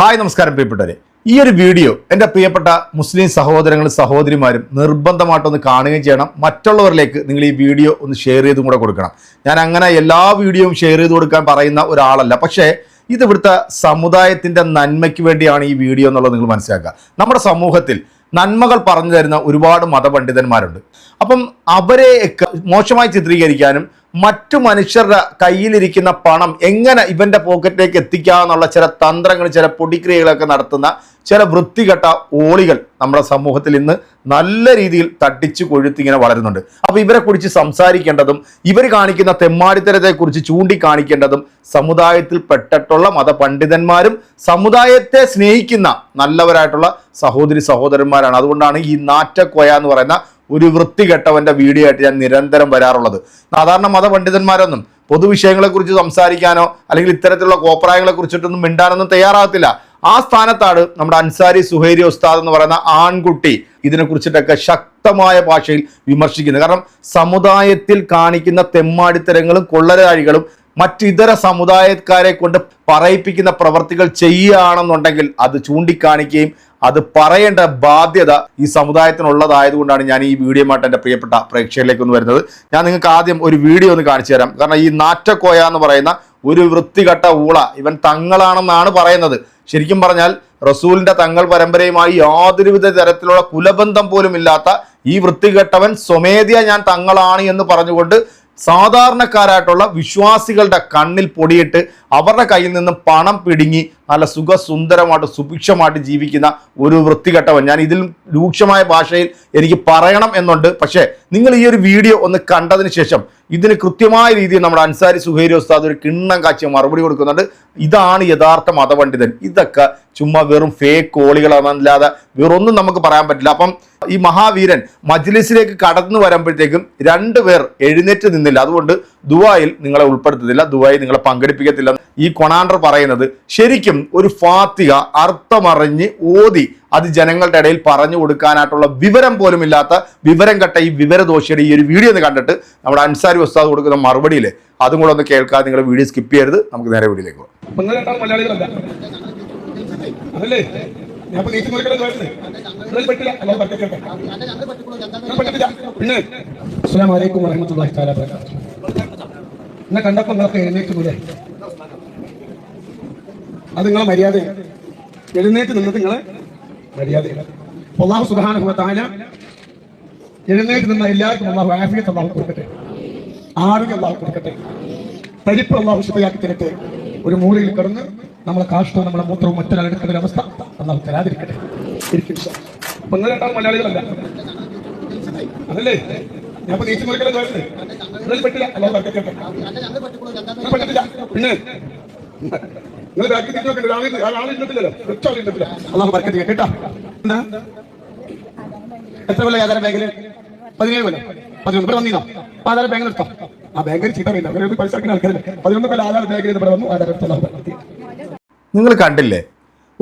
Hi നമസ്കാരം പ്രിയപ്പെട്ടവരെ. ഈ ഒരു വീഡിയോ എന്റെ പ്രിയപ്പെട്ട മുസ്ലിം സഹോദരങ്ങളും സഹോദരിമാരും നിർബന്ധമായിട്ടൊന്ന് കാണുകയും ചെയ്യണം. മറ്റുള്ളവരിലേക്ക് നിങ്ങൾ ഈ വീഡിയോ ഒന്ന് ഷെയർ ചെയ്തും കൂടെ കൊടുക്കണം. ഞാൻ അങ്ങനെ എല്ലാ വീഡിയോയും ഷെയർ ചെയ്ത് കൊടുക്കാൻ പറയുന്ന ഒരാളല്ല. പക്ഷേ ഇത് ഇവിടുത്തെ സമുദായത്തിന്റെ നന്മയ്ക്ക് വേണ്ടിയാണ് ഈ വീഡിയോ എന്നുള്ളത് നിങ്ങൾ മനസ്സിലാക്കുക. നമ്മുടെ സമൂഹത്തിൽ നന്മകൾ പറഞ്ഞു തരുന്ന ഒരുപാട് മതപണ്ഡിതന്മാരുണ്ട്. അപ്പം അവരെ മോശമായി ചിത്രീകരിക്കാനും മറ്റു മനുഷ്യരുടെ കയ്യിലിരിക്കുന്ന പണം എങ്ങനെ ഇവന്റെ പോക്കറ്റിലേക്ക് എത്തിക്കാമെന്നുള്ള ചില തന്ത്രങ്ങൾ ചില പൊടിക്രിയകളൊക്കെ നടത്തുന്ന ചില വൃത്തികെട്ട ഓളികൾ നമ്മുടെ സമൂഹത്തിൽ ഇന്ന് നല്ല രീതിയിൽ തട്ടിച്ചു കൊഴുത്തിങ്ങനെ വളരുന്നുണ്ട്. അപ്പോൾ ഇവരെ കുറിച്ച് സംസാരിക്കേണ്ടതും ഇവർ കാണിക്കുന്ന തെമ്മാടിത്തരത്തെക്കുറിച്ച് ചൂണ്ടിക്കാണിക്കേണ്ടതും സമുദായത്തിൽ പെട്ടിട്ടുള്ള മതപണ്ഡിതന്മാരും സമുദായത്തെ സ്നേഹിക്കുന്ന നല്ലവരായിട്ടുള്ള സഹോദരി സഹോദരന്മാരാണ്. അതുകൊണ്ടാണ് ഈ നാറ്റക്കൊയ എന്ന് പറയുന്ന ഒരു വൃത്തികെട്ടവന്റെ വീഡിയോ ആയിട്ട് ഞാൻ നിരന്തരം വരാറുള്ളത്. സാധാരണ മതപണ്ഡിതന്മാരൊന്നും പൊതുവിഷയങ്ങളെക്കുറിച്ച് സംസാരിക്കാനോ അല്ലെങ്കിൽ ഇത്തരത്തിലുള്ള കോപ്രായങ്ങളെ കുറിച്ചിട്ടൊന്നും മിണ്ടാനൊന്നും തയ്യാറാകത്തില്ല. ആ സ്ഥാനത്താണ് നമ്മുടെ അൻസാരി സുഹേരി ഉസ്താദ് എന്ന് പറയുന്ന ആൺകുട്ടി ഇതിനെ കുറിച്ചിട്ടൊക്കെ ശക്തമായ ഭാഷയിൽ വിമർശിക്കുന്നത്. കാരണം സമുദായത്തിൽ കാണിക്കുന്ന തെമ്മാടിത്തരങ്ങളും കൊള്ളരാഴികളും മറ്റിതര സമുദായക്കാരെ കൊണ്ട് പറയിപ്പിക്കുന്ന പ്രവർത്തികൾ ചെയ്യുകയാണെന്നുണ്ടെങ്കിൽ അത് ചൂണ്ടിക്കാണിക്കുകയും അത് പറയേണ്ട ബാധ്യത ഈ സമുദായത്തിനുള്ളതായതുകൊണ്ടാണ് ഞാൻ ഈ വീഡിയോമായിട്ട് എന്റെ പ്രിയപ്പെട്ട പ്രേക്ഷകരിലേക്ക് ഒന്ന് വരുന്നത്. ഞാൻ നിങ്ങൾക്ക് ആദ്യം ഒരു വീഡിയോ ഒന്ന് കാണിച്ചു തരാം. കാരണം ഈ നാറ്റക്കോയ എന്ന് പറയുന്ന ഒരു വൃത്തികെട്ട ഊള ഇവൻ തങ്ങളാണെന്നാണ് പറയുന്നത്. ശരിക്കും പറഞ്ഞാൽ റസൂലിന്റെ തങ്ങൾ പരമ്പരയുമായി യാതൊരുവിധ തരത്തിലുള്ള കുലബന്ധം പോലും ഇല്ലാത്ത ഈ വൃത്തികെട്ടവൻ സ്വമേധയ ഞാൻ തങ്ങളാണ് എന്ന് പറഞ്ഞുകൊണ്ട് സാധാരണക്കാരായിട്ടുള്ള വിശ്വാസികളുടെ കണ്ണിൽ പൊടിയിട്ട് അവരുടെ കയ്യിൽ നിന്നും പണം പിടുങ്ങി നല്ല സുഖസുന്ദരമായിട്ട് സുഭിക്ഷമായിട്ട് ജീവിക്കുന്ന ഒരു വൃത്തികെട്ടവൻ. ഞാൻ ഇതിൽ രൂക്ഷമായ ഭാഷയിൽ എനിക്ക് പറയണം എന്നുണ്ട്. പക്ഷേ നിങ്ങൾ ഈ ഒരു വീഡിയോ ഒന്ന് കണ്ടതിന് ശേഷം ഇതിന് കൃത്യമായ രീതിയിൽ നമ്മുടെ അൻസാരി സുഹൈരി ഉസ്താദ് ഒരു കിണ്ണം കാച്ചിയ മറുപടി കൊടുക്കുന്നുണ്ട്. ഇതാണ് യഥാർത്ഥ മതപണ്ഡിതൻ. ഇതൊക്കെ ചുമ്മാ വെറും ഫേക്ക് കോളികളാണെന്നല്ലാതെ വേറൊന്നും നമുക്ക് പറയാൻ പറ്റില്ല. അപ്പം ഈ മഹാവീരൻ മജ്ലിസിലേക്ക് കടന്നു വരുമ്പോഴത്തേക്കും രണ്ടുപേർ എഴുന്നേറ്റ് നിന്നില്ല. അതുകൊണ്ട് ദുബായിൽ നിങ്ങളെ ഉൾപ്പെടുത്തുന്നില്ല ദുബായിൽ നിങ്ങളെ പങ്കെടുപ്പിക്കത്തില്ല. ഈ കൊണാണ്ടർ പറയുന്നത് ശരിക്കും ഒരു ഫാത്തിക അർത്ഥമറിഞ്ഞ് ഓതി അത് ജനങ്ങളുടെ ഇടയിൽ പറഞ്ഞു കൊടുക്കാനായിട്ടുള്ള വിവരം പോലും ഇല്ലാത്ത വിവരം കെട്ട ഈ വിവരദോഷിയുടെ ഈ ഒരു വീഡിയോ ഒന്ന് കണ്ടിട്ട് നമ്മുടെ അൻസാരി ഉസ്താദ് കൊടുക്കുന്ന മറുപടിയിൽ അതും കൂടെ ഒന്ന് കേൾക്കാതെ നിങ്ങൾ വീഡിയോ സ്കിപ്പ് ചെയ്യരുത്. നമുക്ക് നേരെ വീഡിയോയിലേക്ക് പോകാം. ഞാൻ പറ്റത്തില്ല. പിന്നെ അസ്സലാമു അലൈക്കും വറഹ്മത്തുള്ളാഹി തആല വബറകാതുഹു എന്നെ കണ്ടപ്പോൾ നിങ്ങൾക്ക് എഴുന്നേറ്റ് പോലെ അത് നിങ്ങളെ മര്യാദയാണ് എഴുന്നേറ്റ് നിന്നത് നിങ്ങളെ മര്യാദയാണ് അള്ളാഹു സുബ്ഹാനഹു വ എഴുന്നേറ്റ് നിന്ന എല്ലാവർക്കും അള്ളാഹു ആഫിയത്ത് അള്ളാഹു കൊടുക്കട്ടെ. ആരോഗ്യം അള്ളാഹു കൊടുക്കട്ടെ. പരിപ്പ് അള്ളാഹു ശുദ്ധയാക്കി തരട്ടെ. ഒരു മൂലയിൽ കിടന്ന് നമ്മളെ കാഷ്ടവും നമ്മളെ മൂത്രവും മറ്റൊരാൾ എടുക്കുന്ന ഒരു അവസ്ഥ അള്ളാഹു തരാതിരിക്കട്ടെ. ഇരിക്കും നിങ്ങൾ രണ്ടാളും മലയാളികളല്ല. അതല്ലേ? ഞാൻ പിന്നെ? നിങ്ങൾ അള്ളാഹു എന്താ? എത്ര കൊല്ലം ആധാര ബാങ്കിൽ? പതിനേഴ് കൊല്ലം. പതിനൊന്ന്. ഇവിടെ വന്നീനോ ആധാര ബാങ്കിൽ എടുത്തോ ആ ബാങ്കിൽ പൈസ പതിനൊന്ന് കൊല്ലം ആധാര ബാങ്കിൽ ഇവിടെ വന്നു. ആധാര. നിങ്ങൾ കണ്ടില്ലേ?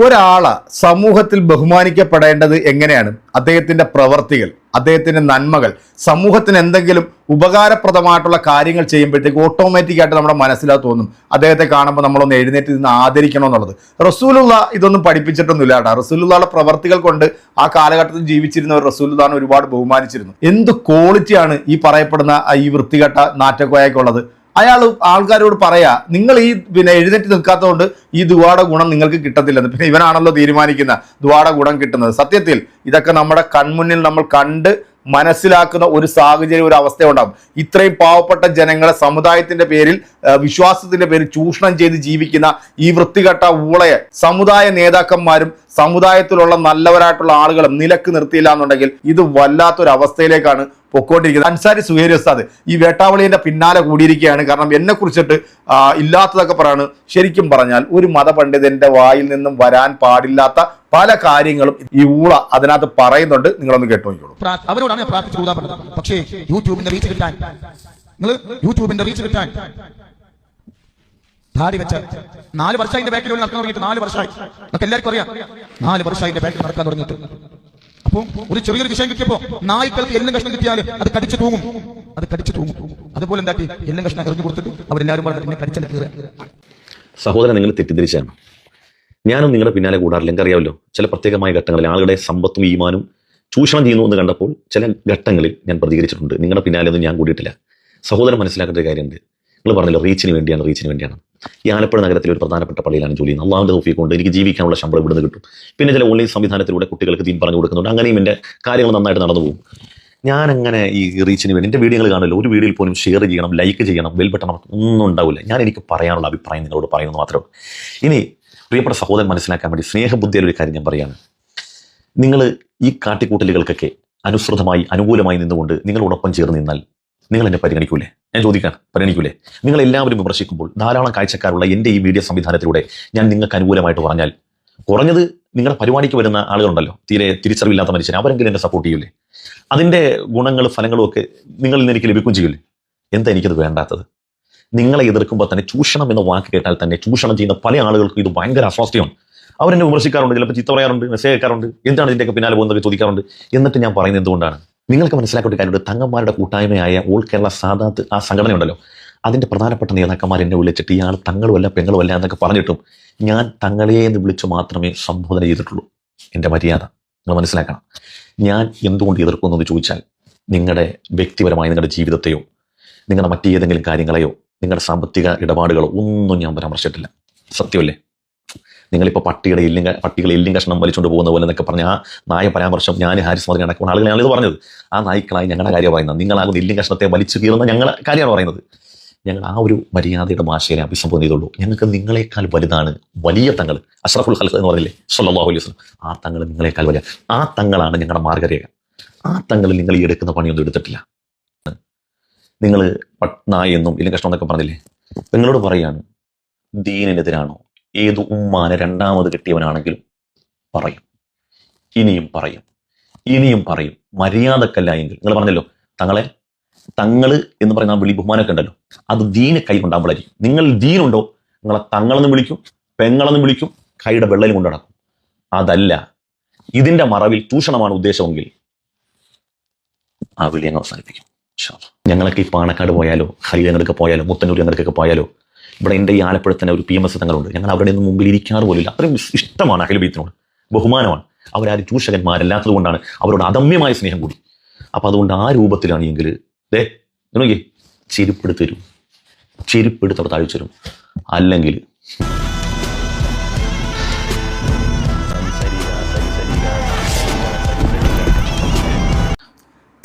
ഒരാൾ സമൂഹത്തിൽ ബഹുമാനിക്കപ്പെടേണ്ടത് എങ്ങനെയാണ്? അദ്ദേഹത്തിന്റെ പ്രവർത്തികൾ അദ്ദേഹത്തിന്റെ നന്മകൾ സമൂഹത്തിന് എന്തെങ്കിലും ഉപകാരപ്രദമായിട്ടുള്ള കാര്യങ്ങൾ ചെയ്യുമ്പോഴത്തേക്ക് ഓട്ടോമാറ്റിക്കായിട്ട് നമ്മുടെ മനസ്സിലാ തോന്നും. അദ്ദേഹത്തെ കാണുമ്പോൾ നമ്മളൊന്ന് എഴുന്നേറ്റ് നിന്ന് ആദരിക്കണം എന്നുള്ളത്. റസൂലുള്ള ഇതൊന്നും പഠിപ്പിച്ചിട്ടൊന്നുമില്ല കേട്ടോ. റസൂലുള്ളയുടെ പ്രവർത്തികൾ കൊണ്ട് ആ കാലഘട്ടത്തിൽ ജീവിച്ചിരുന്ന ഒരു റസൂലുള്ളാനെ ഒരുപാട് ബഹുമാനിച്ചിരുന്നു. എന്ത് ക്വാളിറ്റിയാണ് ഈ പറയപ്പെടുന്ന ഈ വൃത്തികെട്ട നാറ്റക്കോയക്കുള്ളത് അയാൾ ആൾക്കാരോട് പറയാ നിങ്ങൾ ഈ പിന്നെ എഴുന്നേറ്റ് നിൽക്കാത്തതുകൊണ്ട് ഈ ദുവാട ഗുണം നിങ്ങൾക്ക് കിട്ടത്തില്ലെന്ന് പിന്നെ ഇവനാണല്ലോ തീരുമാനിക്കുന്ന ദുവാട ഗുണം കിട്ടുന്നത്. സത്യത്തിൽ ഇതൊക്കെ നമ്മുടെ കൺമുന്നിൽ നമ്മൾ കണ്ട് മനസ്സിലാക്കുന്ന ഒരു സാഹചര്യം ഒരു അവസ്ഥ ഉണ്ടാകും ഇത്രയും പാവപ്പെട്ട ജനങ്ങളെ സമുദായത്തിന്റെ പേരിൽ വിശ്വാസത്തിന്റെ പേരിൽ ചൂഷണം ചെയ്ത് ജീവിക്കുന്ന ഈ വൃത്തികെട്ട ഊളയെ സമുദായ നേതാക്കന്മാരും സമുദായത്തിലുള്ള നല്ലവരായിട്ടുള്ള ആളുകളും നിലയ്ക്ക് നിർത്തിയില്ല എന്നുണ്ടെങ്കിൽ ഇത് വല്ലാത്തൊരു അവസ്ഥയിലേക്കാണ് പൊക്കോണ്ടിരിക്കുന്നത്. അൻസാരി സുഹേരി ഉസ്താദ് ഈ വേട്ടാവളിയുടെ പിന്നാലെ കൂടിയിരിക്കുകയാണ്. കാരണം എന്നെ കുറിച്ചിട്ട് ഇല്ലാത്തതൊക്കെ പറയാണ്. ശരിക്കും പറഞ്ഞാൽ ഒരു മതപണ്ഡിതന്റെ വായിൽ നിന്നും വരാൻ പാടില്ലാത്ത പല കാര്യങ്ങളും ഈ ഊള അതിനകത്ത് പറയുന്നുണ്ട്. നിങ്ങളൊന്ന് കേട്ടു നോക്കിയോളൂ അവരോടാണ് ഞാൻ പ്രാർത്ഥിച്ചു കൂടാ പറഞ്ഞത്. പക്ഷേ യൂട്യൂബിന്റെ റീച്ച് കിട്ടാൻ. നിങ്ങൾ യൂട്യൂബിന്റെ റീച്ച് കിട്ടാൻ. ധാടി വെച്ച നാല് വർഷമായി ഇതിന്റെ ബാക്കിൽ നടക്കാൻ തുടങ്ങിയിട്ട് നാല് വർഷമായി. നമുക്ക് എല്ലാവർക്കും അറിയാം. നാല് വർഷമായി ഇതിന്റെ ബാക്കിൽ നടക്കാൻ തുടങ്ങിയിട്ട്. അപ്പൊ ഒരു ചെറിയൊരു വിഷയം കിട്ടിയപ്പോ നായ്ക്കൾക്ക് എല്ലും കഷ്ണം കിട്ടിയാൽ അത് കടിച്ചു തൂങ്ങും. അത് കടിച്ചു തൂങ്ങും. അതുപോലെ എന്താക്കി എല്ലും കഷ്ണം എറിഞ്ഞു കൊടുത്തിട്ട് അവരെല്ലാവരും പറഞ്ഞിട്ട് കടിച്ചെടുക്കുക സഹോദരൻ നിങ്ങൾ തെറ്റിദ്ധരിച്ചാണ്. ഞാനും നിങ്ങളുടെ പിന്നാലെ കൂടാറില്ല. എനിക്കറിയാമല്ലോ ചില പ്രത്യേകമായ ഘട്ടങ്ങളിൽ ആളുകളുടെ സമ്പത്തും ഈമാനും ചൂഷണം ചെയ്യുന്നു എന്ന് കണ്ടപ്പോൾ ചില ഘട്ടങ്ങളിൽ ഞാൻ പ്രതികരിച്ചിട്ടുണ്ട്. നിങ്ങളുടെ പിന്നാലെ ഒന്നും ഞാൻ കൂടിയിട്ടില്ല. സഹോദരൻ മനസ്സിലാക്കേണ്ട ഒരു കാര്യമുണ്ട്. നിങ്ങൾ പറഞ്ഞല്ലോ റീച്ചിന് വേണ്ടിയാണ് റീച്ചിന് വേണ്ടിയാണ്. ഈ ആലപ്പുഴ നഗരത്തിലെ ഒരു പ്രധാനപ്പെട്ട പള്ളിയിലാണ് ജോലി ചെയ്യുന്നത്. അള്ളാഹുന്റെ തോഫി കൊണ്ട് എനിക്ക് ജീവിക്കാനുള്ള ശമ്പളം ഇവിടുന്ന് കിട്ടും. പിന്നെ ചില ഓൺലൈൻ സംവിധാനത്തിലൂടെ കുട്ടികൾക്ക് തീം പറഞ്ഞു കൊടുക്കുന്നുണ്ട്. അങ്ങനെയും എന്റെ കാര്യങ്ങൾ നന്നായിട്ട് നടന്നു പോകും. ഞാൻ അങ്ങനെ ഈ റീച്ചിന് വേണ്ടി എന്റെ വീഡിയോകൾ കാണില്ല ഒരു വീഡിയോയിൽ പോലും ഷെയർ ചെയ്യണം ലൈക്ക് ചെയ്യണം ബെൽ ബട്ടൺ ഒന്നും ഉണ്ടാവില്ല. ഞാൻ എനിക്ക് പറയാനുള്ള അഭിപ്രായം നിങ്ങളോട് പറയുന്നത് മാത്രമേ ഇനി പ്രിയപ്പെട്ട സഹോദരൻ മനസ്സിലാക്കാൻ വേണ്ടി സ്നേഹബുദ്ധിയുടെ ഒരു കാര്യം ഞാൻ പറയാണ്. നിങ്ങൾ ഈ കാട്ടിക്കൂട്ടലുകൾക്കൊക്കെ അനുസൃതമായി അനുകൂലമായി നിന്നുകൊണ്ട് നിങ്ങളോടൊപ്പം ചേർന്ന് നിന്നാൽ നിങ്ങൾ എന്നെ പരിഗണിക്കൂലേ? ഞാൻ ചോദിക്കാൻ പരിഗണിക്കൂലേ? നിങ്ങൾ എല്ലാവരും വിമർശിക്കുമ്പോൾ ധാരാളം കാഴ്ചക്കാരുള്ള എന്റെ ഈ വീഡിയോ സംവിധാനത്തിലൂടെ ഞാൻ നിങ്ങൾക്ക് അനുകൂലമായിട്ട് പറഞ്ഞാൽ കുറഞ്ഞത് നിങ്ങളുടെ പരിപാടിക്ക് വരുന്ന ആളുകളുണ്ടല്ലോ തീരെ തിരിച്ചറിവില്ലാത്ത മനുഷ്യൻ അവരെങ്കിലും എന്നെ സപ്പോർട്ട് ചെയ്യൂലേ? അതിന്റെ ഗുണങ്ങളും ഫലങ്ങളും ഒക്കെ നിങ്ങളിൽ നിന്ന് എനിക്ക് ലഭിക്കുകയും ചെയ്യൂലേ? എന്താ എനിക്കത് വേണ്ടാത്തത്? നിങ്ങളെ എതിർക്കുമ്പോൾ തന്നെ ചൂഷണം എന്ന വാക്ക് കേട്ടാൽ തന്നെ ചൂഷണം ചെയ്യുന്ന പല ആളുകൾക്കും ഇത് ഭയങ്കര അസ്വാസ്ഥ്യമാണ്. അവരെന്നെ വിമർശിക്കാറുണ്ട് ചിലപ്പോൾ ചിത്ത പറയാറുണ്ട് മെസ്സേജ് അയക്കാറുണ്ട് എന്താണ് ഇതിന്റെയൊക്കെ പിന്നാലെ പോകുന്നതൊക്കെ ചോദിക്കാറുണ്ട്. എന്നിട്ട് ഞാൻ പറയുന്നത് എന്തുകൊണ്ടാണ്? നിങ്ങൾക്ക് മനസ്സിലാക്കേണ്ട കാര്യമുണ്ട് തങ്ങന്മാരുടെ കൂട്ടായ്മയായ ഓൾ കേരള സാധാത്ത് ആ സംഘടന ഉണ്ടല്ലോ അതിന്റെ പ്രധാനപ്പെട്ട നേതാക്കന്മാർ എന്നെ വിളിച്ചിട്ട് ഇയാൾ തങ്ങളുമല്ല പെങ്ങളുമല്ല എന്നൊക്കെ പറഞ്ഞിട്ടും ഞാൻ തങ്ങളെ എന്ന് വിളിച്ച് മാത്രമേ സംബോധന ചെയ്തിട്ടുള്ളൂ. എന്റെ മര്യാദ നിങ്ങൾ മനസ്സിലാക്കണം. ഞാൻ എന്തുകൊണ്ട് എതിർക്കുന്നു എന്ന് ചോദിച്ചാൽ നിങ്ങളുടെ വ്യക്തിപരമായ നിങ്ങളുടെ ജീവിതത്തെയോ നിങ്ങളുടെ മറ്റേതെങ്കിലും കാര്യങ്ങളെയോ നിങ്ങളുടെ സാമ്പത്തിക ഇടപാടുകൾ ഒന്നും ഞാൻ പരാമർശിച്ചിട്ടില്ല. സത്യമല്ലേ? നിങ്ങളിപ്പോൾ പട്ടിയുടെ എല്ലും ക- പട്ടികളെ എല്ലും കഷ്ണം വലിച്ചുകൊണ്ട് പോകുന്ന പോലെ എന്നൊക്കെ പറഞ്ഞ ആ നായ പരാമർശം ഞാൻ ഹാരിസ് മോദി അടക്കമുള്ള ആളുകളാണ് ഇത് പറഞ്ഞത്. ആ നായ്ക്കളായി ഞങ്ങളുടെ കാര്യം പറയുന്നത്. നിങ്ങളാകുന്ന എല്ലും കഷ്ണത്തെ വലിച്ചു കീറുന്ന ഞങ്ങളുടെ കാര്യമാണ് പറയുന്നത്. ഞങ്ങൾ ആ ഒരു മര്യാദയുടെ ഭാഷയിലെ അഭിസംബോധന ചെയ്തുള്ളൂ. ഞങ്ങൾക്ക് നിങ്ങളെക്കാൾ വലുതാണ് വലിയ തങ്ങൾ. അഷ്റഫുൽ ഹൽഖ് എന്ന് പറഞ്ഞില്ലേ? സല്ലല്ലാഹു അലൈഹി വസല്ലം. ആ തങ്ങൾ നിങ്ങളെക്കാൾ വലിയ. ആ തങ്ങളാണ് ഞങ്ങളുടെ മാർഗരേഖ. ആ തങ്ങളിൽ നിങ്ങൾ ഈ എടുക്കുന്ന പണിയൊന്നും എടുത്തിട്ടില്ല. നിങ്ങൾ പട്നായ എന്നും ഇല്ലെങ്കിൽ കഷ്ണം എന്നൊക്കെ പറഞ്ഞില്ലേ? നിങ്ങളോട് പറയാണ് ദീനിനെതിരാണോ? ഏത് ഉമ്മാനെ രണ്ടാമത് കിട്ടിയവനാണെങ്കിലും പറയും. ഇനിയും പറയും. ഇനിയും പറയും. മര്യാദക്കല്ല എങ്കിൽ. നിങ്ങൾ പറഞ്ഞല്ലോ തങ്ങളെ തങ്ങൾ എന്ന് പറയുന്ന ആ വിളി ബഹുമാനമൊക്കെ ഉണ്ടല്ലോ. അത് ദീന് കൈ കൊണ്ടാകുമ്പോഴായിരിക്കും നിങ്ങൾ ദീനുണ്ടോ? നിങ്ങളെ തങ്ങളെന്ന് വിളിക്കും പെങ്ങളെന്ന് വിളിക്കും കൈയുടെ വെള്ളയിൽ കൊണ്ട് നടക്കും. അതല്ല. ഇതിന്റെ മറവിൽ ചൂഷണമാണ് ഉദ്ദേശമെങ്കിൽ ആ വിളി അങ്ങ് അവസാനിപ്പിക്കും. ഞങ്ങളൊക്കെ ഈ പാണക്കാട് പോയാലോ ഹരിതങ്ങൾക്ക് പോയാലോ മുത്തന്നൂർ ഞങ്ങൾക്കൊക്കെ പോയാലോ ഇവിടെ എന്റെ ഈ ആലപ്പുഴ തന്നെ ഒരു പി എം എസ് തങ്ങളുണ്ട്. ഞങ്ങൾ അവരുടെ ഒന്നും മുമ്പിൽ ഇരിക്കാറ് പോലില്ല. അത്രയും ഇഷ്ടമാണ് അഖിലബീത്തിനോട് ബഹുമാനമാണ്. അവരാരും ചൂഷകന്മാരല്ലാത്തത് കൊണ്ടാണ് അവരോട് അദമ്യമായ സ്നേഹം കൂടി. അപ്പം അതുകൊണ്ട് ആ രൂപത്തിലാണ് എങ്കിൽ ദേ നോക്കിയേ ചെരുപ്പെടുത്തരും. ചെരുപ്പെടുത്ത് അവിടെ താഴ്ച തരും. അല്ലെങ്കിൽ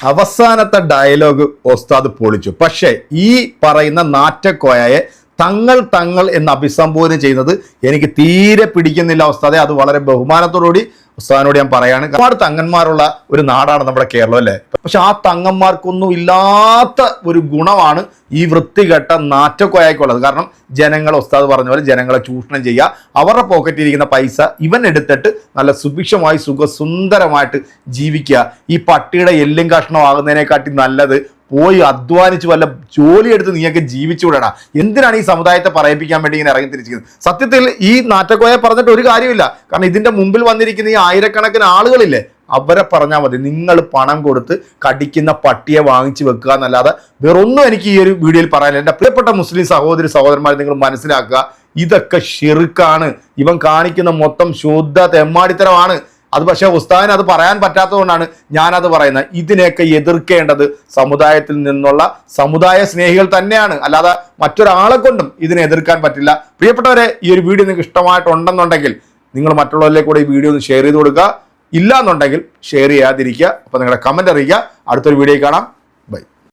അവസാനത്തെ ഡയലോഗ് ഉസ്താദ് പൊളിച്ചു. പക്ഷേ ഈ പറയുന്ന നാറ്റക്കോയയെ തങ്ങൾ തങ്ങൾ എന്ന് അഭിസംബോധന ചെയ്യുന്നത് എനിക്ക് തീരെ പിടിക്കുന്നില്ല ഉസ്താദെ. അത് വളരെ ബഹുമാനത്തോടുകൂടി ഉസ്താദിനോട് ഞാൻ പറയാണ്. ഒരുപാട് തങ്ങന്മാരുള്ള ഒരു നാടാണ് നമ്മുടെ കേരളം അല്ലേ? പക്ഷെ ആ തങ്ങന്മാർക്കൊന്നും ഇല്ലാത്ത ഒരു ഗുണമാണ് ഈ വൃത്തികെട്ട നാറ്റക്കോയായിക്കുള്ളത്. കാരണം ജനങ്ങൾ ഉസ്താദ് പറഞ്ഞ പോലെ ജനങ്ങളെ ചൂഷണം ചെയ്യുക അവരുടെ പോക്കറ്റിൽ ഇരിക്കുന്ന പൈസ ഇവൻ എടുത്തിട്ട് നല്ല സുഭിക്ഷമായി സുഖസുന്ദരമായിട്ട് ജീവിക്കുക. ഈ പട്ടിയുടെ എല്ലും കഷ്ണമാകുന്നതിനെക്കാട്ടി നല്ലത് പോയി അധ്വാനിച്ച് വല്ല ജോലി എടുത്ത് നീയൊക്കെ ജീവിച്ചു വിടടാ എന്തിനാണ് ഈ സമുദായത്തെ പറയിപ്പിക്കാൻ വേണ്ടി ഇങ്ങനെ ഇറങ്ങി തിരിച്ചിരിക്കുന്നത് സത്യത്തിൽ ഈ നാറ്റക്കോയെ പറഞ്ഞിട്ട് ഒരു കാര്യമില്ല. കാരണം ഇതിന്റെ മുമ്പിൽ വന്നിരിക്കുന്ന ഈ ആയിരക്കണക്കിന് ആളുകളില്ലേ അവരെ പറഞ്ഞാൽ മതി. നിങ്ങൾ പണം കൊടുത്ത് കടിക്കുന്ന പട്ടിയെ വാങ്ങിച്ചു വെക്കുക എന്നല്ലാതെ വേറൊന്നും എനിക്ക് ഈ ഒരു വീഡിയോയിൽ പറയാനില്ല. എന്റെ പ്രിയപ്പെട്ട മുസ്ലിം സഹോദരി സഹോദരന്മാരെ നിങ്ങൾ മനസ്സിലാക്കുക. ഇതൊക്കെ ഷെറുക്കാണ് ഇവൻ കാണിക്കുന്ന മൊത്തം ശുദ്ധ തെമ്മാടിത്തരമാണ്. അത് പക്ഷേ ഉസ്താദിന് അത് പറയാൻ പറ്റാത്തതുകൊണ്ടാണ് ഞാനത് പറയുന്നത്. ഇതിനെയൊക്കെ എതിർക്കേണ്ടത് സമുദായത്തിൽ നിന്നുള്ള സമുദായ സ്നേഹികൾ തന്നെയാണ്. അല്ലാതെ മറ്റൊരാളെ കൊണ്ടും ഇതിനെ എതിർക്കാൻ പറ്റില്ല. പ്രിയപ്പെട്ടവരെ ഈ ഒരു വീഡിയോ നിങ്ങൾക്ക് ഇഷ്ടമായിട്ടുണ്ടെന്നുണ്ടെങ്കിൽ നിങ്ങൾ മറ്റുള്ളവരിലേക്ക് കൂടെ ഈ വീഡിയോ ഒന്ന് ഷെയർ ചെയ്ത് കൊടുക്കുക. ഇല്ല എന്നുണ്ടെങ്കിൽ ഷെയർ ചെയ്യാതിരിക്കുക. അപ്പോൾ നിങ്ങളുടെ കമന്റ് അറിയിക്കുക. അടുത്തൊരു വീഡിയോ കാണാം.